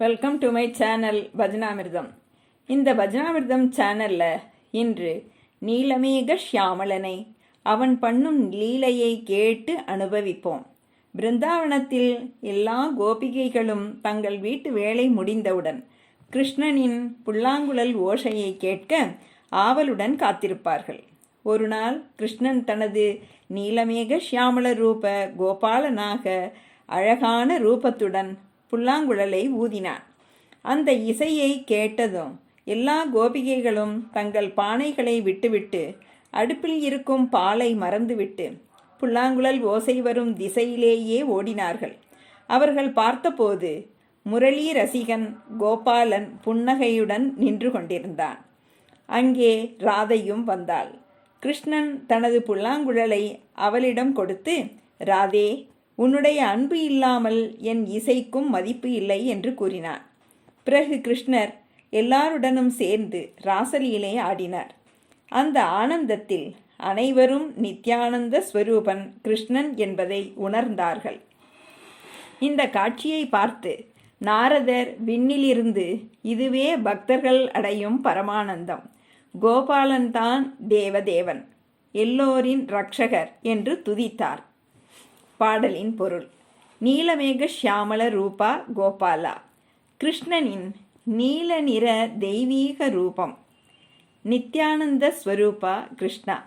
Welcome to my channel Bhajanamritam இந்த பஜனாமிர்தம் சேனலில் இன்று நீலமேக ஷியாமலனை அவன் பண்ணும் லீலையை கேட்டு அனுபவிப்போம். பிருந்தாவனத்தில் எல்லா கோபிகைகளும் தங்கள் வீட்டு வேலை முடிந்தவுடன் கிருஷ்ணனின் புல்லாங்குழல் ஓசையை கேட்க ஆவலுடன் காத்திருப்பார்கள். ஒரு நாள் கிருஷ்ணன் தனது நீலமேக ஷியாமல ரூப கோபாலனாக அழகான ரூபத்துடன் புல்லாங்குழலை ஊதினான். அந்த இசையை கேட்டதும் எல்லா கோபிகைகளும் தங்கள் பானைகளை விட்டுவிட்டு அடுப்பில் இருக்கும் பாலை மறந்துவிட்டு புல்லாங்குழல் ஓசை வரும் திசையிலேயே ஓடினார்கள். அவர்கள் பார்த்தபோது முரளி ரசிகன் கோபாலன் புன்னகையுடன் நின்று கொண்டிருந்தான். அங்கே ராதையும் வந்தாள். கிருஷ்ணன் தனது புல்லாங்குழலை அவளிடம் கொடுத்து ராதே உன்னுடைய அன்பு இல்லாமல் என் இசைக்கும் மதிப்பு இல்லை என்று கூறினார். பிறகு கிருஷ்ணர் எல்லாருடனும் சேர்ந்து ராசலீலை ஆடினார். அந்த ஆனந்தத்தில் அனைவரும் நித்யானந்த ஸ்வரூபன் கிருஷ்ணன் என்பதை உணர்ந்தார்கள். இந்த காட்சியை பார்த்து நாரதர் விண்ணிலிருந்து இதுவே பக்தர்கள் அடையும் பரமானந்தம். கோபாலன்தான் தேவதேவன் எல்லோரின் ரக்ஷகர் என்று துதித்தார். பாடலின் பொருள். நீலமேக ஷியாமல ரூபா கோபாலா. கிருஷ்ணனின் நீல நிற தெய்வீக ரூபம். நித்யானந்த ஸ்வரூபா கிருஷ்ணா.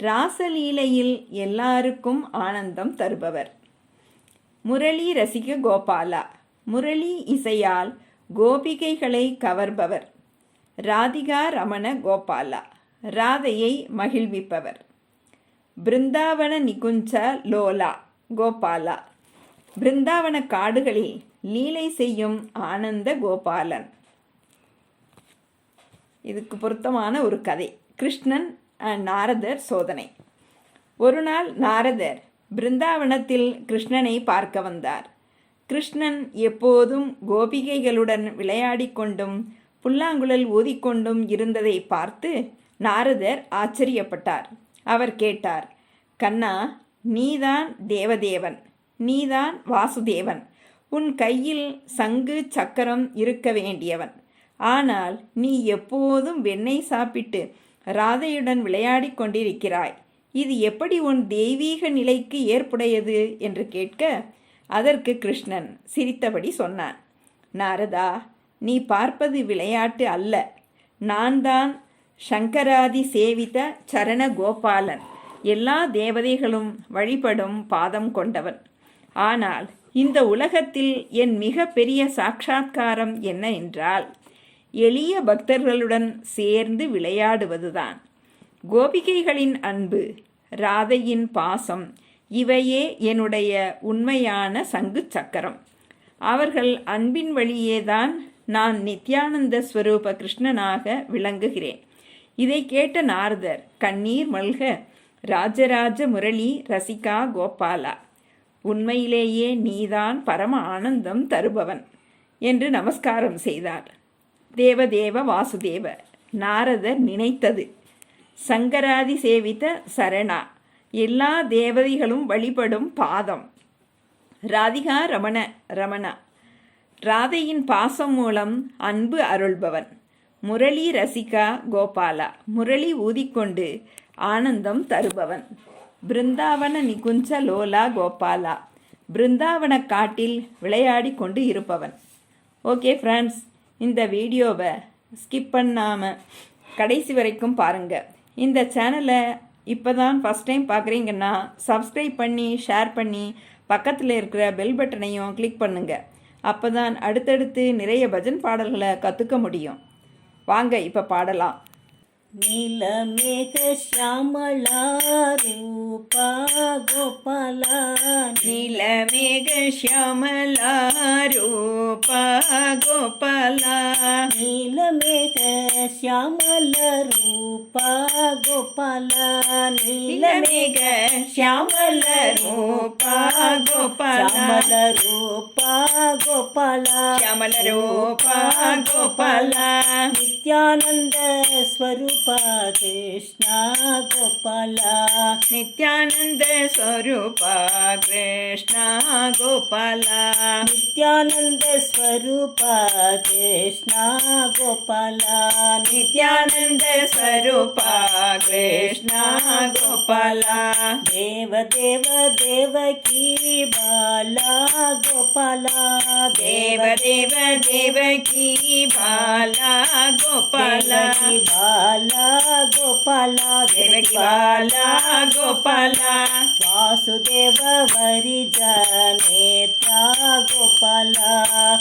ராசலீலையில் எல்லாருக்கும் ஆனந்தம் தருபவர். முரளி ரசிக கோபாலா. முரளி இசையால் கோபிகைகளை கவர்பவர். ராதிகா ரமண கோபாலா. ராதையை மகிழ்விப்பவர். பிருந்தாவன நிகுஞ்ச லோலா. கோபாலா. பிருந்தாவன காடுகளில் லீலை செய்யும் ஆனந்த கோபாலன். இதுக்கு பொருத்தமான ஒரு கதை. கிருஷ்ணன் நாரதர் சோதனை. ஒரு நாள் நாரதர் பிருந்தாவனத்தில் கிருஷ்ணனை பார்க்க வந்தார். கிருஷ்ணன் எப்போதும் கோபிகைகளுடன் விளையாடிக் கொண்டும் புல்லாங்குழல் ஊதிக்கொண்டும் இருந்ததை பார்த்து நாரதர் ஆச்சரியப்பட்டார். அவர் கேட்டார் கண்ணா நீதான் தேவதேவன் நீதான் வாசுதேவன். உன் கையில் சங்கு சக்கரம் இருக்க வேண்டியவன். ஆனால் நீ எப்போதும் வெண்ணெய் சாப்பிட்டு ராதையுடன் விளையாடிக் கொண்டிருக்கிறாய். இது எப்படி உன் தெய்வீக நிலைக்கு ஏற்புடையது என்று கேட்க அதற்கு கிருஷ்ணன் சிரித்தபடி சொன்னான். நாரதா நீ பார்ப்பது விளையாட்டு அல்ல. நான் தான் சங்கராதி சேவித சரண கோபாலன் எல்லா தேவதைகளும் வழிபடும் பாதம் கொண்டவன். ஆனால் இந்த உலகத்தில் என் மிக பெரிய சாட்சா்காரம் என்ன என்றால் எளிய பக்தர்களுடன் சேர்ந்து விளையாடுவதுதான். கோபிகைகளின் அன்பு ராதையின் பாசம் இவையே என்னுடைய உண்மையான சங்கு சக்கரம். அவர்கள் அன்பின் வழியேதான் நான் நித்யானந்த ஸ்வரூப கிருஷ்ணனாக விளங்குகிறேன். இதை கேட்ட நாரதர் கண்ணீர் மல்க ராஜராஜ முரளி ரசிகா கோபாலா. உண்மையிலேயே நீதான் பரம ஆனந்தம் தருபவன் என்று நமஸ்காரம் செய்தார். தேவதேவ வாசுதேவ நாரதர் நினைத்தது. சங்கராதி சேவித்த சரணா எல்லா தேவதைகளும் வழிபடும் பாதம். ராதிகா ரமண ரமணா. ராதையின் பாசம் மூலம் அன்பு அருள்பவன். முரளி ரசிகா கோபாலா. முரளி ஊதிக்கொண்டு ஆனந்தம் தருபவன். பிருந்தாவன நிகுஞ்ச லோலா கோபாலா. பிருந்தாவன காட்டில் விளையாடி கொண்டு இருப்பவன். ஓகே ஃப்ரெண்ட்ஸ் இந்த வீடியோவை ஸ்கிப் பண்ணாமல் கடைசி வரைக்கும் பாருங்கள் இந்த சேனலை இப்போ தான் ஃபஸ்ட் டைம் பார்க்குறீங்கன்னா சப்ஸ்கிரைப் பண்ணி ஷேர் பண்ணி பக்கத்தில் இருக்கிற பெல் பட்டனையும் கிளிக் பண்ணுங்கள் அப்போ தான் அடுத்தடுத்து நிறைய பஜன் பாடல்களை கற்றுக்க முடியும். வாங்க இப்போ பாடலாம். నీలమేఘ శ్యామళ రూప గోపాల నీలమేఘ శ్యామళ రూప గోపాల నీలమేఘ శ్యామల రూప గోపాల నీలమేఘ శ్యామల రూప గోపాల రూప గోపాల శ్యామల రూప గోపాల. నిత్యానంద స్వరూప కృష్ణ గోపాల. నిత్యానంద స్వరూప కృష్ణ గోపాల. నిత్యానంద స్వరూప కృష్ణ గోపాల. నిత్యానంద స్వరూప కృష్ణ ಗೋಪಾಲ ದೇವ ದೇವ ದೇವಕಿ ಬಾಲ ಗೋಪಾಲ ದೇವ ದೇವ ದೇವಕಿ ಬಾಲ ಗೋಪಾಲ ಬಾಲ ಗೋಪಾಲ ದೇವಕಿ ಬಾಲ ಗೋಪಾಲ वासुदेव वरिजा नेत्रा गोपाल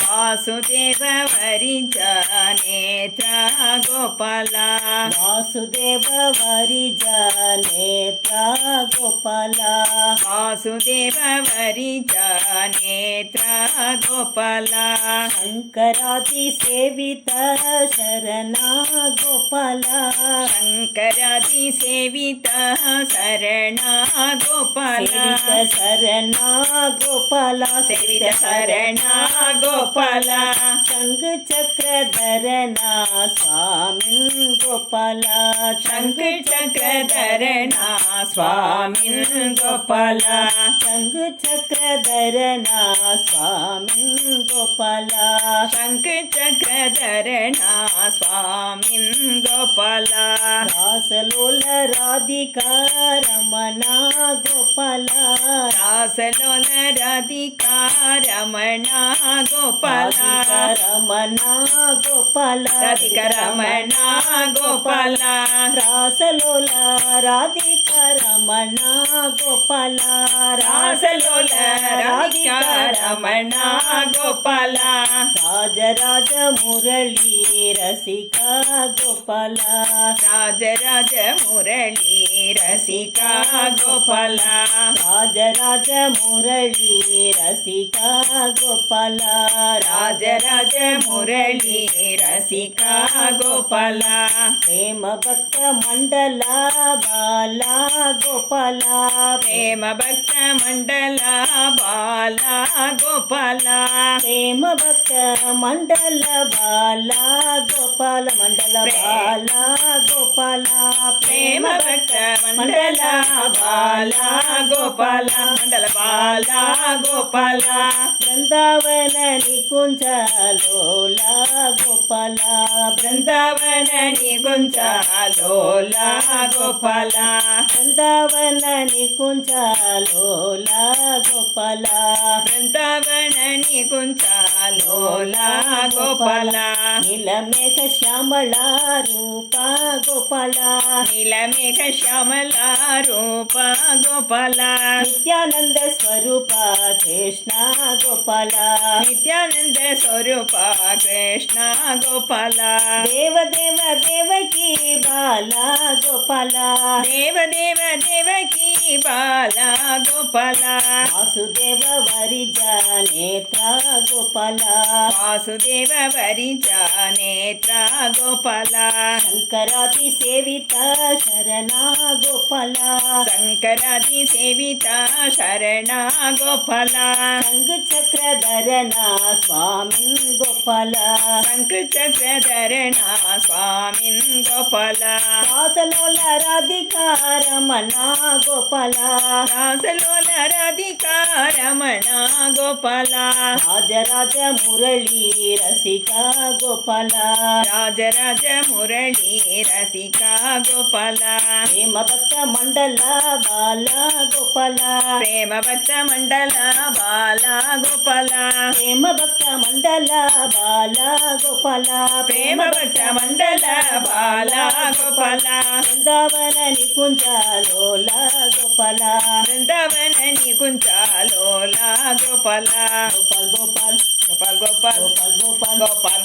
वासुदेव वरिजा नेत्र गोपाल वासुदेव वरिजा नेत्रा गोपाल वासुदेव वरिजा गोपाल शङ्करादि सेवित शरणा गोपाल शङ्करादि सेवित शरणा गोपाल शरणा गोपाल सेवित शरणा गोपाल शङ्ख चक्रधरणा स्वामी गोपाल शङ्ख चक्रधरणा स्वामिन् गोपाल शङ्ख चक्रधरणा स्वामी गोपाल शङ्ख శరణ స్వామిన్ గోపాల శంఖ చక్రధరణ స్వామిన్ గోపాల రాసలోల రాధికా రమణ గోపాల రాసలోల రాధికా రమణ గోపాల రమణ గోపాల రాధిక రమణ గోపాల రాసలోల రాధికా రమణ గోపాల రాసలోల రాధికా రమణ గోపాల రాజరాజ మురళీ రసికా గోపాల రాజరాజ మురళీ రసికా గోపాల రాజరాజ మురళీ రసికా గోపాల రాజరాజ మురళీ రసికా గోపాల ప్రేమ భక్త మండల బాలా గోపాల. ప్రేమ భక్త మండల బాలా గోపాల. ప్రేమ భక్త మండల బాలా గోపాల మండల బాలా గోపాల. ప్రేమ భక్త మండల బాలా గోపాల మండల బాల గోపాల బృందావన నికుంజలోల గోపాల బృందావన నికుంజలోల గోపాల బృందావన నికుంజలోల గోపాల బృందావన నికుంజలోల గోపాల నీలమేఘ శ్యామల రూప గోపాల నీలమేఘ శ్యామల రూప గోపాల నిత్యానంద స్వరూప కృష్ణ గోపాల నిత్యానంద స్వరూప కృష్ణ గోపాల దేవ దేవ దేవకి బాల గోపాల దేవ దేవ దేవకి బాలా. గోపాల వాసుదేవ వరిజ నేత్ర గోపాల వాసుదేవ వరిజ नेत्र गोपाल। शङ्करादि सेवित शरणा गोपाल। शङ्करादि सेविता शरणा गोपाल। शङ्ख चक्रधरणा स्वामी गोपाल। शङ्खचक्रधरणा स्वामिन् गोपाल। वासलोल राधिका रमणा गोपाल। रासलोल राधिका रमणा गोपाल। राज राज मुरली रसिका गोपाल। గోపాల. రాజరాజ మురళీ రసిక గోపాల. ప్రేమ భక్త మండల బాల గోపాల. ప్రేమ భక్త మండల బాల గోపాల. ప్రేమ భక్త మండల బాల గోపాల. ప్రేమ భక్త మండల బాల గోపాల. బృందావన నికుంజలోల గోపాల. బృందావన నికుంజలోల గోపాల. గోపాల్ గోపాల్. గోపాల్ గోపాల్. గోపాల్ గోపాల్. గోపాల్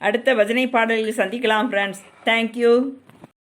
அடுத்த பஜனை பாடலில் சந்திக்கலாம் ஃப்ரெண்ட்ஸ் தேங்க்யூ